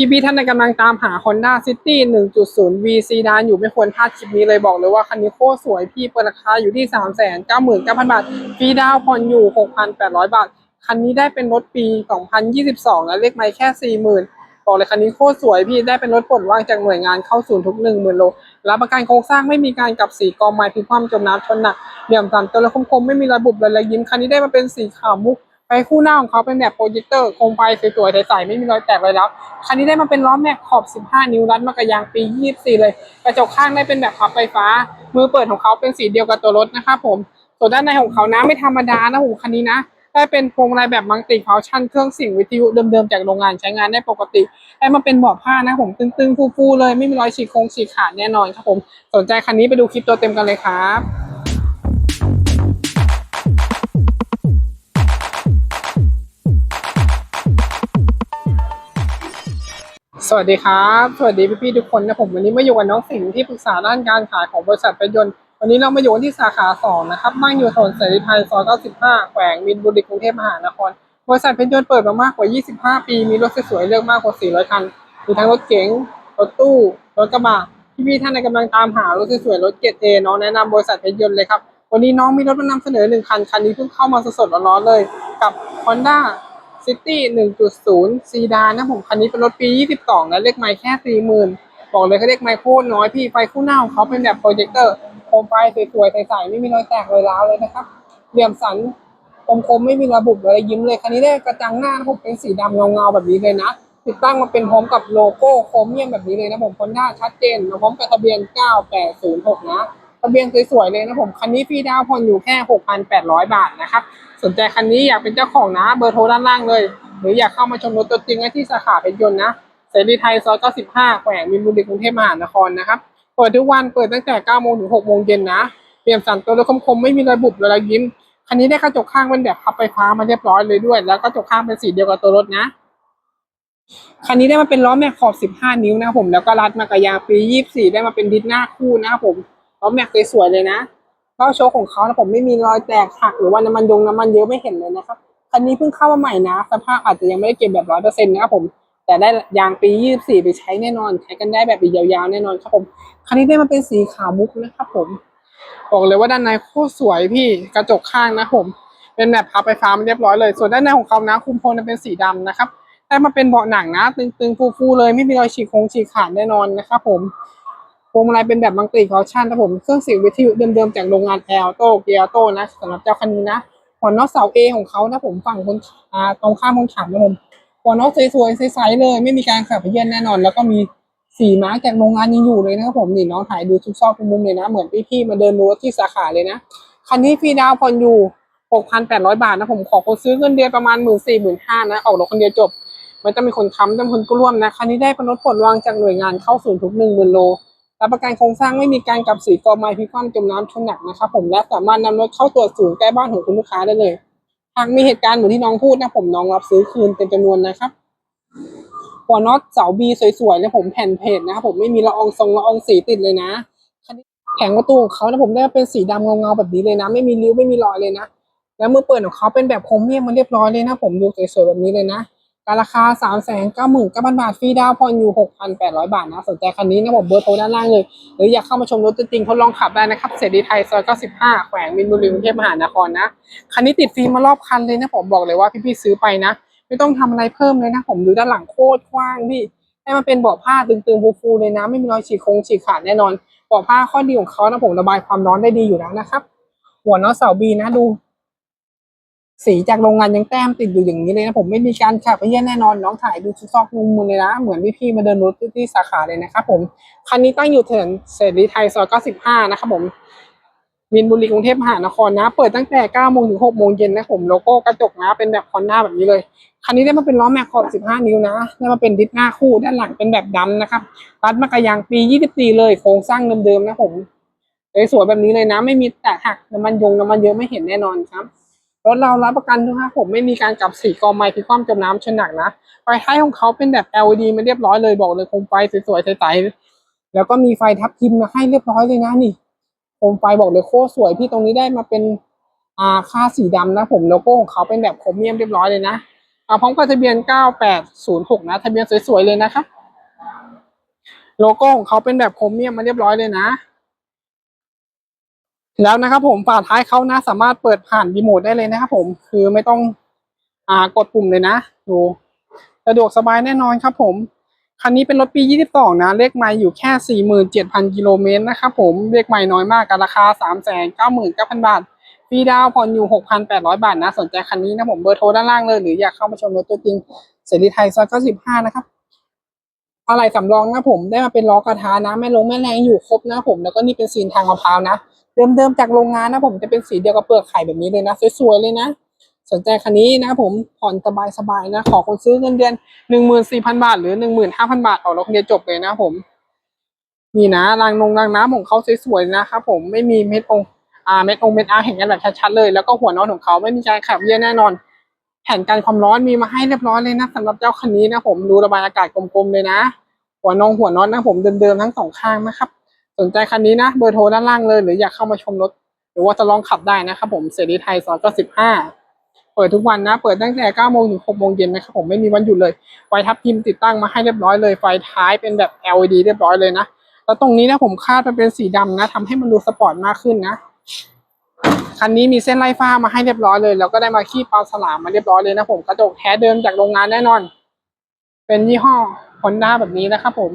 พี่พี่ๆท่านในกำลังตามหา Honda City 1.0 V ซีดานอยู่ไม่ควรพลาดคลิปนี้เลยบอกเลยว่าคันนี้โคตรสวยพี่เปิดราคาอยู่ที่ 399,000 บาทฟรีดาวน์ผ่อนอยู่ 6,800 บาท คันนี้ได้เป็นรถปี 2022 แล้วเลขไม่แค่ 40,000 บอกเลยคันนี้โคตรสวยพี่ได้เป็นรถปลดว่างจากหน่วยงานเข้าศูนย์ทุก 10,000 โลรับประกันโครงสร้างไม่มีการกลับสีกองไม้พลิกคว่ำจมน้ำชนหนักเหลี่ยมสันตัวและคมๆไม่มีระบบเลยและยิ้มคันนี้ได้มาเป็นสีขาวมุก ไฟคู่หน้าของเขาเป็นแบบโปรเจคเตอร์โคมไฟสวยๆใสๆไม่มีรอยแตกรอยร้าวคันนี้ได้มาเป็นล้อแม็กขอบ 15 นิ้วรัดมากระยางปี 24 เลย กระจกข้างได้เป็นแบบพับไฟฟ้า มือเปิดของเขาเป็นสีเดียวกับตัวรถนะครับผมส่วนด้านในของเขานะไม่ธรรมดานะหูคันนี้นะได้เป็นพวงมาลัยแบบมังติเขาชั่นเครื่องสิ่งวิทยุเดิมๆจากโรงงานใช้งานได้ปกติได้มาเป็นเบาะผ้านะผมตึงๆฟูๆเลยไม่มีรอยฉีกโครงฉีกขาดแน่นอนครับผมสนใจคันนี้ไปดูคลิปตัวเต็มกันเลยครับ สวัสดีครับ สวัสดีพี่ๆทุกคนนะผมวันนี้มาอยู่กับน้องสิงห์ที่ปรึกษาด้านการขายของบริษัทไปยนต์วันนี้เรามาอยู่ที่สาขาสองนะครับตั้งอยู่ถนนเสรีไทยซอย 95 แขวงมินบุรีกรุงเทพมหานคร บริษัทเพชรยนต์เปิดมามากกว่า 25 ปี มีรถสวยๆเลือกมากกว่า 400 คัน มีทั้งรถเก๋ง รถตู้ รถกระบะ พี่ๆท่านในกำลังตามหารถสวยๆรถเกรดเอน้องแนะนำบริษัทเพชรยนต์เลยครับ วันนี้น้องมีรถมานำเสนอหนึ่งคัน คันนี้เพิ่งเข้ามาสดๆร้อนๆเลย กับ Honda City 1.0 ซีดานนะผมคันนี้เป็นรถปี 22และเลขไมล์แค่ 40,000 บอกเลยเขาเลขไมล์โคตรน้อยพี่ไฟคู่หน้าของเขาเป็นแบบโปรเจคเตอร์โคมไฟสวยๆใสๆไม่มีรอยแตกรอยร้าวเลยนะครับเหลี่ยมสันคมๆไม่มีระบุเลยยิ้มเลย คันนี้ได้กระจังหน้านะผมเป็นสีดำเงาๆแบบนี้เลยนะ ติดตั้งมาเป็นพร้อมกับโลโก้โครเมียมแบบนี้เลยนะผมคนหน้าชัดเจนมาพร้อมกับทะเบียน 9806 นะ ทะเบียนสวยๆเลยนะผม คันนี้ฟรีดาวน์ผ่อนอยู่แค่ 6,800 บาทนะครับ สนใจคันนี้อยากเป็นเจ้าของนะ เบอร์โทรด้านล่างเลย หรืออยากเข้ามาชมรถตัวจริงได้ที่สาขาเพชรยนต์นะเสรีไทยซอย 95 แขวงมินบุรีกรุงเทพมหานครนะครับ เปิดทุกวันเปิดตั้งแต่ 9 โมงถึง 6 โมงเย็นนะเตรียมสั่นตัวรถคมๆ ไม่มีระบุบระละยิ้ม คันนี้ได้กระจกข้างเป็นแบบพับไฟฟ้ามาเรียบร้อยเลยด้วย แล้วกระจกข้างเป็นสีเดียวกับตัวรถนะ คันนี้ได้มาเป็นล้อแม็กขอบ 15 นิ้วนะครับผม แล้วก็รัดมากระยางปี 24 ได้มาเป็นดิสหน้าคู่นะครับผม ล้อแม็กสวยๆเลยนะเบ้าโชว์ของเขานะผมไม่มีรอยแตกหักหรือว่าน้ำมันยงน้ำมันเยอะไม่เห็นเลยนะครับคันนี้เพิ่งเข้ามาใหม่นะ สภาพอาจจะยังไม่ได้เก็บแบบร้อยเปอร์เซ็นต์นะครับผม แต่ได้ยางปี24ไปใช้แน่นอนใช้กันได้แบบยาวๆแน่นอนครับผม คันนี้ได้มาเป็นสีขาวมุกนะครับผมบอกเลยว่าด้านในโคตรสวยพี่กระจกข้างนะผม เป็นแบบพับไฟฟ้ามาเรียบร้อยเลย ส่วนด้านในของเขานะคุมโทนเป็นสีดำนะครับได้มาเป็นเบาะหนังนะ ตึงๆฟูๆเลยไม่มีรอยฉีกโคงฉีกขาดแน่นอนนะครับผม พวงมาลัยเป็นแบบมังกรคอชั่นนะผมเครื่องเสียงวิทยุเดิมๆจากโรงงานแอลโตเกียโตนะสำหรับเจ้าคันนี้นะหัวนอตเสาเอของเขานะผมฝั่งคนอ่าตรงข้ามคนขับนะผมหัวนอตสวยๆใสๆเลย ไม่มีการขับเยียนแน่นอน แล้วก็มีสีม้าจากโรงงานยังอยู่เลยนะครับผมนี่น้องถ่ายดูทุกซอกทุกมุมเลยนะ เหมือนพี่ๆมาเดินดูรถที่สาขาเลยนะคันนี้ฟรีดาวน์ผ่อนอยู่6,800 บาทนะผมขอคนซื้อเงินเดือนประมาณ 1 4 0 0 0 0 5นะออกรถคนเดียวจบไม่ต้องมีคนค้ำต้องมีคนร่วมนะคันนี้ได้เป็นรถปลดวางจากหน่วยงานเข้าศูนย์ทุกหนึ่งหมื่นโล รับประกันโครงสร้างไม่มีการกลับสีกอไม้พลิกคว่ำจมน้ำชนหนักนะครับผมและสามารถนำรถเข้าตรวจศูนย์ใกล้บ้านของคุณลูกค้าได้เลย หากมีเหตุการณ์เหมือนที่น้องพูดนะผมน้องรับซื้อคืนเต็มจำนวนนะครับหัวน็อตเสาบีสวยๆนะผมแผ่นเพจนะครับผมไม่มีละอองทรงละอองสีติดเลยนะคันนี้แผงประตูของเขานะผมได้เป็นสีดำเงาๆแบบนี้เลยนะ ไม่มีริ้วไม่มีรอยเลยนะ แล้วมือเปิดของเขาเป็นแบบโครเมียมมาเรียบร้อยเลยนะ ผมดูสวยๆแบบนี้เลยนะ การราคา 3 9 9 0 0 0 0บาท ฟรีดาวน์ผ่อนอยู่ 6,800 บาทนะ สนใจคันนี้นะผมเบอร์โทรด้านล่างเลย หรืออยากเข้ามาชมรถจริงๆทดลองขับได้นะครับ เสรีไทยซอย 95 แขวงมินบุรีกรุงเทพมหานครนะ คันนี้ติดฟิล์มมารอบคันเลยนะผมบอกเลยว่าพี่ๆซื้อไปนะ ไม่ต้องทำอะไรเพิ่มเลยนะผมดูด้านหลังโคตรกว้างพี่ ให้มันเป็นเบาะผ้าตึงๆฟูๆเลยนะ ไม่มีรอยฉีกคงฉีกขาดแน่นอนเบาะผ้าข้อดีของเขานะผมระบายความร้อนได้ดีอยู่แล้วนะครับ หัวน็อตเสาบีนะดู สีจากโรงงานยังแต้มติดอยู่อย่างนี้เลยนะผมไม่มีการขับไปเยี่ยแน่นอนน้องถ่ายดูทุกซอกมุมเลยนะเหมือนพี่ๆมาเดินรถที่สาขาเลยนะครับผมคันนี้ตั้งอยู่ถนนเสรีไทยซอย95นะครับผมมินบุรีกรุงเทพมหานครนะ เปิดตั้งแต่9โมงถึง6โมงเย็นนะผมโลโก้กระจกนะเป็นแบบคอนหน้าแบบนี้เลยคันนี้ได้มาเป็นล้อแม็กขอบ 15 นิ้วนะได้มาเป็นดิสหน้าคู่ด้านหลังเป็นแบบดำนะครับรัดมากระยางปี 24 เลยโครงสร้างเดิมๆนะผมสวยแบบนี้เลยนะ ไม่มีแตกหักน้ำมันยงน้ำมันเยอะไม่เห็นแน่นอนครับ รถเรารับประกันทุกครับผมไม่มีการกลับสีกอไม้พลิคว่ำจมน้ำชนหนักนะไฟท้ายของเขาเป็นแบบ LED มาเรียบร้อยเลยบอกเลยโคมไฟสวยๆใสๆแล้วก็มีไฟทับทิมมาให้เรียบร้อยเลยนะนี่โคมไฟบอกเลยโคตรสวยพี่ตรงนี้ได้มาเป็นอ่าค่าสีดำนะผมโลโก้ของเขาเป็นแบบโครเมียมเรียบร้อยเลยนะอ่าพร้อมกับทะเบียน 9806 นะทะเบียนสวยๆเลยนะครับโลโก้ของเขาเป็นแบบโครเมียมมาเรียบร้อยเลยนะ แล้วนะครับผมฝาท้ายเขานะสามารถเปิดผ่านรีโมทได้เลยนะครับผมคือไม่ต้องอ่ากดปุ่มเลยนะ ดูสะดวกสบายแน่นอนครับผมคันนี้เป็นรถปี 22 นะ เลขไม่อยู่แค่ 47,000 กิโลเมตรนะครับผม เลขไม่น้อยมากกับราคา 399,000 บาทฟรีดาวน์ผ่อนอยู่ 6,800 บาทนะ สนใจคันนี้นะผม เบอร์โทรด้านล่างเลย หรืออยากเข้ามาชมรถตัวจริง เสรีไทยซอย95 นะครับ อะไรสำรองนะผม ได้มาเป็นล้อกระทะนะ แม่ลงแม่แรงอยู่ครบนะผม แล้วก็นี่เป็นซีนทางมะพร้าวนะ เดิมๆจากโรงงานนะผมจะเป็นสีเดียวกับเปลือกไข่แบบนี้เลยนะสวยๆเลยนะ สนใจคันนี้นะผมผ่อนสบายๆนะ ขอคนซื้อเงินเดือนหนึ่งหมื่นสี่พันบาท หรือหนึ่งหมื่นห้าพันบาทออกรถคนเดียวจบเลยนะผม นี่นะรางนงรางน้ำของเขาสวยๆนะครับผมไม่มีเม็ดองอาเม็ดองเม็ดอาเห็นกันแบบชัดๆเลย แล้วก็หัวนอนของเขาไม่มีการขับเยี่ยแน่นอน แผ่นกันความร้อนมีมาให้เรียบร้อยเลยนะสำหรับเจ้าคันนี้นะผมดูระบายอากาศกลมๆเลยนะ หัวนองหัวนอตนะผมเดิมๆทั้งสองข้างนะครับ สนใจคันนี้นะเบอร์โทรด้านล่างเลย หรืออยากเข้ามาชมรถ หรือว่าจะลองขับได้นะครับผมเสรีไทยซอยก็สิบห้าเปิดทุกวันนะ เปิดตั้งแต่9โมงถึง6โมงเย็นนะครับผมไม่มีวันหยุดเลยไฟทับทิมติดตั้งมาให้เรียบร้อยเลยไฟท้ายเป็นแบบ LED เรียบร้อยเลยนะแล้วตรงนี้นะผมคาดมันเป็นสีดำนะทำให้มันดูสปอร์ตมากขึ้นนะคันนี้มีเส้นไล่ฟ้ามาให้เรียบร้อยเลย แล้วก็ได้มาขี้ปลาฉลามมาเรียบร้อยเลยนะผมกระจกแท้เดิมจากโรงงานแน่นอน เป็นยี่ห้อ Honda แบบนี้นะครับผม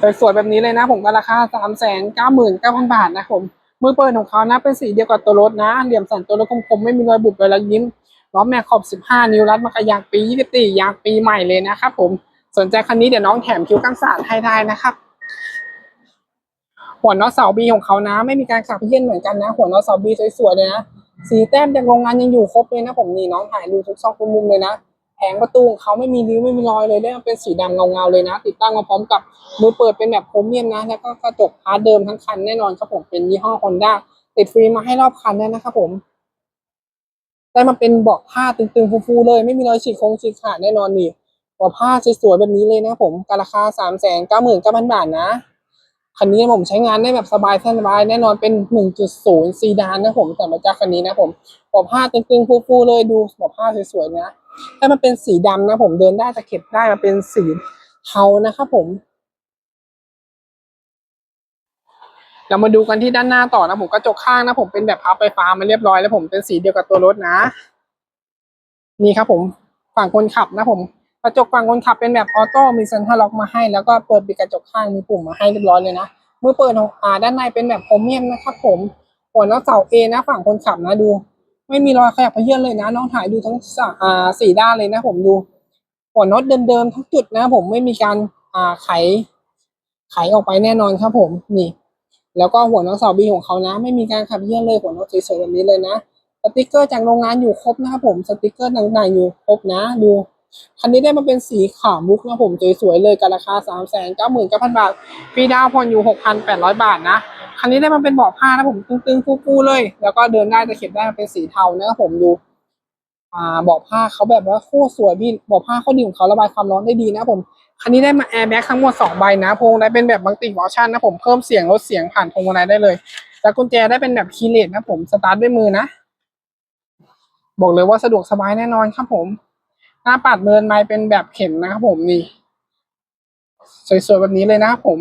สวยๆแบบนี้เลยนะผมก็ราคาสามแสนเก้าหมื่นเก้าพันบาทนะผมมือเปิดของเขานะเป็นสีเดียวกับตัวรถนะเหลี่ยมสันตัวรถคมๆไม่มีรอยบุบเลยแล้วยิ้มล้อแม็กขอบ 15 นิ้วรัดมากระยางปี 24 ยางปีใหม่เลยนะครับผมสนใจคันนี้เดี๋ยวน้องแถมคิ้วกันสาดให้ได้นะครับ หัวน็อตเสาบีของเขานะ ไม่มีการขับเยี่ยนเหมือนกันนะ หัวน็อตเสาบีสวยๆเลยนะสีแต้มจากโรงงานยังอยู่ครบเลยนะผมนี่น้องถ่ายดูทุกซอกทุกมุมเลยนะ แผงประตูของเขาไม่มีริ้วไม่มีรอยเลยได้มาเป็นสีดำเงาๆเลยนะ ติดตั้งมาพร้อมกับมือเปิดเป็นแบบโครเมียมนะ แล้วก็กระจกพาร์ทเดิมทั้งคันแน่นอนครับผมเป็นยี่ห้อ Honda ติดฟิล์มาให้รอบคันด้วนะครับผมได้มาเป็นเบาะผ้าตึงๆฟูๆเลย ไม่มีรอยฉีกโครงฉีกขาดแน่นอนนี่เบาะผ้าสวยๆแบบนี้เลยนะผมราคาสามแสนเก้าหมื่นเก้าพันบาทนะคันนี้ผมใช้งานได้แบบสบายสบายแน่นอนเป็น 1.0ซีดานนะผมสำหรับเจ้าคันนี้นะผมเบาะผ้าตึงๆฟูๆเลยดูเบาะผ้าสวยๆนะ ถ้ามันเป็นสีดำนะผมเดินได้ตะเข็บได้มาเป็นสีเทานะครับผมเรามาดูกันที่ด้านหน้าต่อนะผมกระจกข้างนะผมเป็นแบบพับไฟฟ้ามาเรียบร้อยแล้วผมเป็นสีเดียวกับตัวรถนะ นี่ครับผมฝั่งคนขับนะผมกระจกฝั่งคนขับเป็นแบบออโต้มีเซ็นทรัลล็อกมาให้ แล้วก็เปิดปิดกระจกข้างมีปุ่มมาให้เรียบร้อยเลยนะเมื่อเปิดของอ่าด้านในเป็นแบบโครเมียมนะครับผมหัวน็อเสาเอนะฝั่งคนขับนะดู ไม่มีรอยขยับเขยื่อนเลยนะ น้องถ่ายดูทั้งสาสี่ด้านเลยนะผมดูหัวน็อตเดิมๆทั้งจุดนะผมไม่มีการอ่าไข ไขออกไปแน่นอนครับผมนี่ แล้วก็หัวน็อตเสาบีของเขานะ ไม่มีการขับเยี่ยนเลยหัวน็อตสวยๆแบบนี้เลยนะสติกเกอร์จากโรงงานอยู่ครบนะครับผมสติกเกอร์ต่างๆอยู่ครบนะ ดูคันนี้ได้มาเป็นสีขาวมุกนะผมสวยๆเลยกับราคาสามแสนเก้าหมื่นเก้าพันบาทฟรีดาวผ่อนอยู่หกพันแปดร้อยบาทนะ คันนี้ได้มาเป็นเบาะผ้านะผมตึงๆฟูๆเลย แล้วก็เดินได้ตะเข็บได้มาเป็นสีเทานะผมดูอ่าเบาะผ้าเขาแบบว่าโคตรสวยพี่เบาะผ้าเขาดีของเขาระบายความร้อนได้ดีนะผมคันนี้ได้มาแอร์แบ็กทั้งหมด2ใบนะพวงได้เป็นแบบมัลติวอชั่นนะผมเพิ่มเสียงลดเสียงผ่านพวงมาลัยได้เลยแล้วกุญแจได้เป็นแบบคีย์เลสนะผมสตาร์ทด้วยมือนะ บอกเลยว่าสะดวกสบายแน่นอนครับผม หน้าปัดเมินไม้เป็นแบบเข็มนะครับผมนี่ สวยๆแบบนี้เลยนะครับผม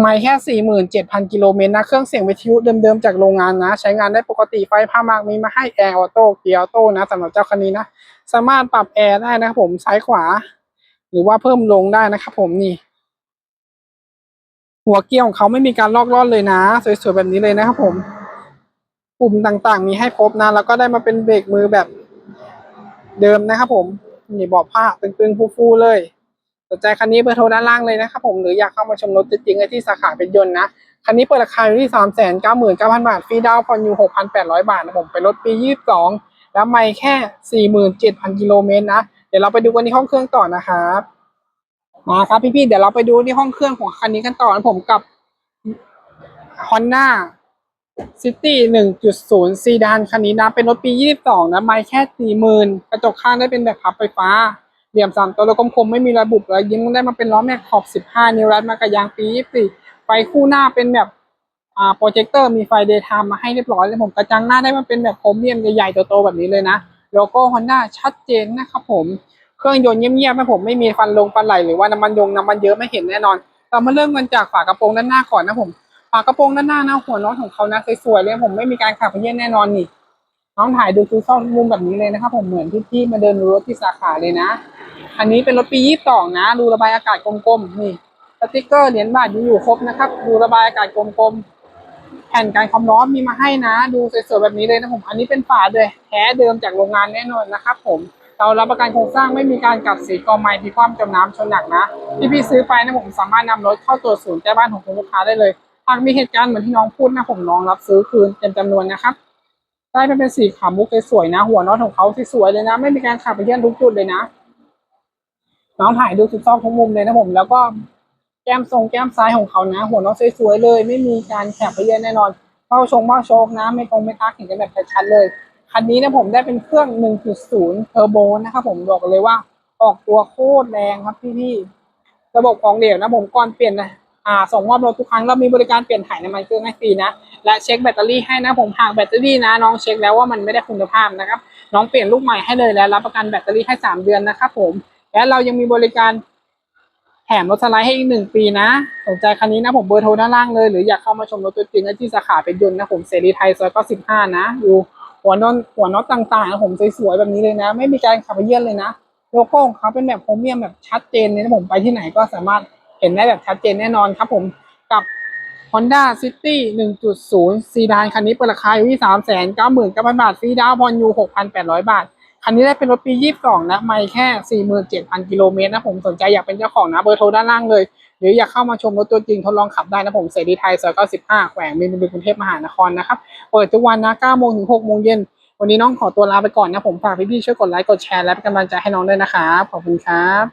ไม่แค่สี่หมื่นเจ็ดพันกิโลเมตรนะเครื่องเสียงวิทยุเดิมๆจากโรงงานนะ ใช้งานได้ปกติไฟผ้ามากมีมาให้แอร์ออโต้เกียร์ออโต้นะสำหรับเจ้าคันนี้นะ สามารถปรับแอร์ได้นะครับผมซ้ายขวา หรือว่าเพิ่มลงได้นะครับผมนี่ หัวเกียร์ของเขาไม่มีการลอกล่อนเลยนะ สวยๆแบบนี้เลยนะครับผมปุ่มต่างๆ มีให้ครบนะ แล้วก็ได้มาเป็นเบรกมือแบบเดิมนะครับผมนี่เบอกผ้าตึงๆฟูๆเลย สนใจคันนี้เบอร์โทรด้านล่างเลยนะครับผมหรืออยากเข้ามาชมรถจริงๆที่สาขาเป็นยนต์นะคันนี้เปิดราคาอยู่ที่สามแสนเก้าหมื่นเก้าพันบาทฟรีดาวน์ผ่อนอยู่หกพันแปดร้อยบาทนะผมเป็นรถปียี่สิบสองแล้วไม่แค่สี่หมื่นเจ็ดพันกิโลเมตรนะ เดี๋ยวเราไปดูกันที่ห้องเครื่องต่อนะครับมาครับพี่ๆเดี๋ยวเราไปดูที่ห้องเครื่องของคันนี้กันต่อนะผมกับ Honda City 1.0ซีดานคันนี้นะเป็นรถปี 22 นะไม่แค่ 40,000 กระจกข้างได้เป็นแบบพับไฟฟ้า เหลี่ยมสามตัวรถกลมๆไม่มีรอยบุบรอยยิ้มได้มาเป็นล้อแม็กขอบ15นิ้วรัดมากับยางปี24ไฟคู่หน้าเป็นแบบอ่าโปรเจคเตอร์มีไฟเดย์ไทม์มาให้เรียบร้อยเลยผมกระจังหน้าได้มาเป็นแบบโครเมียมใหญ่ๆโตๆแบบนี้เลยนะโลโก้ Honda ชัดเจนนะครับผมเครื่องยนต์เงียบๆนะผมไม่มีฟันลงฟันไหลหรือว่าน้ำมันยงน้ำมันเยอะไม่เห็นแน่นอน เรามาเริ่มกันจากฝากระโปรงด้านหน้าก่อนนะผมฝากระโปรงด้านหน้านะหัวน็อตของเขานะสวยๆเลยผมไม่มีการขับเยี่ยนแน่นอนนี่น้องถ่ายดูคือซ่อมมุมแบบนี้เลยนะครับผมเหมือนที่พี่มาเดินรถที่สาขาเลยนะ อันนี้เป็นรถปียี่สองนะ รูระบายอากาศกลมๆ นี่สติกเกอร์เหรียญบาทยังอยู่ครบนะครับ รูระบายอากาศกลมๆ แผ่นกันความร้อนมีมาให้นะ ดูสวยๆแบบนี้เลยนะผม อันนี้เป็นฝาเลยแท้เดิมจากโรงงานแน่นอนนะครับผมเรารับประกันโครงสร้างไม่มีการกัดสีกอไม้ที่ความจมน้ำชนหนักนะที่พี่ซื้อไปนะผมสามารถนำรถเข้าตรวจศูนย์แจ้บ้านของคุณลูกค้าได้เลยหากมีเหตุการณ์เหมือนที่น้องพูดนะผมน้องรับซื้อคืนเต็มจำนวนนะครับได้เป็นสีขาวมุกสวยๆนะ หัวน็อตของเขาสวยๆเลยนะ ไม่มีการขับไปเยี่ยนทุกจุดเลยนะ น้องถ่ายดูทุกซอกทุกมุมเลยนะผม แล้วก็แก้มทรงแก้มซ้ายของเขานะ หัวน็อตสวยๆเลย ไม่มีการแขับไปเยี่ยนแน่นอนเป้าชงเป้าโชคนะ ไม่ตรงไม่ทักเห็นกันแบบชัดเลย คันนี้นะผมได้เป็นเครื่อง 1.0เทอร์โบนะครับผมบอกเลยว่าออกตัวโคตรแรงครับพี่ๆระบบของเหลวนะผมก่อนเปลี่ยนนะอ่าส่งมอบรถทุกครั้งเรามีบริการเปลี่ยนถ่ายน้ำมันเครื่องให้ฟรีนะและเช็คแบตเตอรี่ให้นะผมหากแบตเตอรี่นะน้องเช็คแล้วว่ามันไม่ได้คุณภาพนะครับน้องเปลี่ยนลูกใหม่ให้เลยและรับประกันแบตเตอรี่ให้สามเดือนนะครับผม และเรายังมีบริการแถมรถสไลด์ให้อีกหนึ่งปีนะ สนใจคันนี้นะผมเบอร์โทรด้านล่างเลย หรืออยากเข้ามาชมรถตัวจริงที่สาขาเป็นยนต์นะผมเสรีไทยซอยก็สิบห้านะอยู่หัวนอนหัวน็อตต่างๆนะผมสวยๆแบบนี้เลยนะ ไม่มีการขับเยี่ยนเลยนะโลโก้ของเขาเป็นแบบโพรเมียมแบบชัดเจนเลยนะผมไปที่ไหนก็สามารถเห็นได้แบบชัดเจนแน่นอนครับผมกับ Honda City 1.0 ซีดานคันนี้เปิดราคาอยู่ที่ 399,000 บาท ฟรีดาวน์ผ่อนอยู่ 6,800 บาท คันนี้ได้เป็นรถปี22นะไม่แค่47,000กิโลเมตรนะผมสนใจอยากเป็นเจ้าของนะเบอร์โทรด้านล่างเลย หรืออยากเข้ามาชมรถตัวจริงทดลองขับได้นะผมเสรีไทยซอย95แขวงมีนบุรีกรุงเทพมหานครนะครับเปิดทุกวันนะ9โมงถึง6โมงเย็นวันนี้น้องขอตัวลาไปก่อนนะผมฝากพี่ๆช่วยกดไลค์กดแชร์และเป็นกำลังใจให้น้องด้วยนะครับขอบคุณครับ